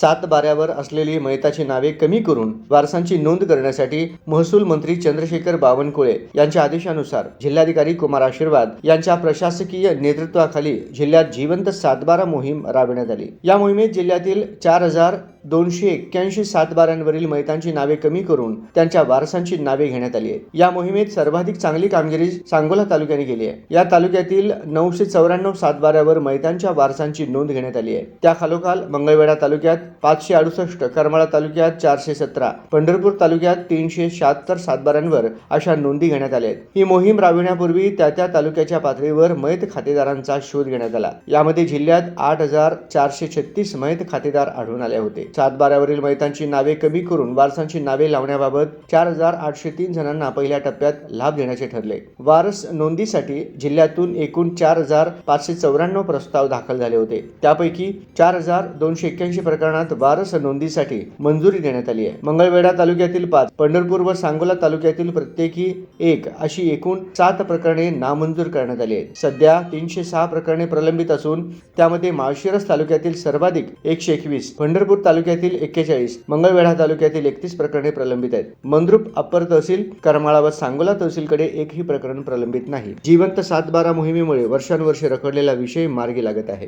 सात बाऱ्यावर असलेली मयताची नावे कमी करून वारसांची नोंद करण्यासाठी महसूल मंत्री चंद्रशेखर बावनकुळे यांच्या आदेशानुसार जिल्हाधिकारी कुमार आशीर्वाद यांच्या प्रशासकीय नेतृत्वाखाली जिल्ह्यात जिवंत सातबारा मोहीम राबविण्यात आली. या मोहिमेत जिल्ह्यातील चार हजार दोनशे एक्क्याऐंशी सातबाऱ्यांवरील मयतांची नावे कमी करून त्यांच्या वारसांची नावे घेण्यात आली आहे. या मोहिमेत सर्वाधिक चांगली कामगिरी सांगोला तालुक्याने केली आहे. या तालुक्यातील नऊशे चौऱ्याण्णव सातबाऱ्यावर मयतांच्या वारसांची नोंद घेण्यात आली आहे. त्या खालोखाल मंगळवेढा तालुक्यात पाचशे अडुसष्ट करमाळा तालुक्यात चारशे सतरा पंढरपूर तालुक्यात तीनशे शहात्तर सातबाऱ्यांवर अशा नोंदी घेण्यात आल्या आहेत. ही मोहीम राबविण्यापूर्वी त्या त्या तालुक्याच्या पातळीवर मयत खातेदारांचा शोध घेण्यात आला. यामध्ये जिल्ह्यात आठ हजार चारशे छत्तीस मयत खातेदार आढळून आले होते. सातबाऱ्यावरील मयतांची नावे कमी करून वारसांची नावे लावण्याबाबत चार हजार आठशे तीन जणांना पहिल्या टप्प्यात लाभ देण्याचे ठरले. वारस नोंदीसाठी जिल्ह्यातून एकूण चार हजार पाचशे चौऱ्याण्णव प्रस्ताव दाखल झाले होते. त्यापैकी चार हजार दोनशे एक्क्याऐंशी प्रकरणात वारस नोंदीसाठी मंजुरी देण्यात आली आहे. मंगळवेढा तालुक्यातील पाच पंढरपूर व सांगोला तालुक्यातील प्रत्येकी एक अशी एकूण सात प्रकरणे नामंजूर करण्यात आली आहेत. सध्या तीनशे सहा प्रकरणे प्रलंबित असून त्यामध्ये माळशिरस तालुक्यातील सर्वाधिक एकशे एकवीस पंढरपूर तालुक्यातील एक्केचाळीस मंगळवेढा तालुक्यातील एकतीस प्रकरणे प्रलंबित आहेत. मंद्रुप अप्पर तहसील करमाळा व सांगोला तहसीलकडे एकही प्रकरण प्रलंबित नाही. जिवंत सातबारा मोहिमेमुळे वर्षानुवर्षे रखडलेला विषय मार्गी लागत आहे.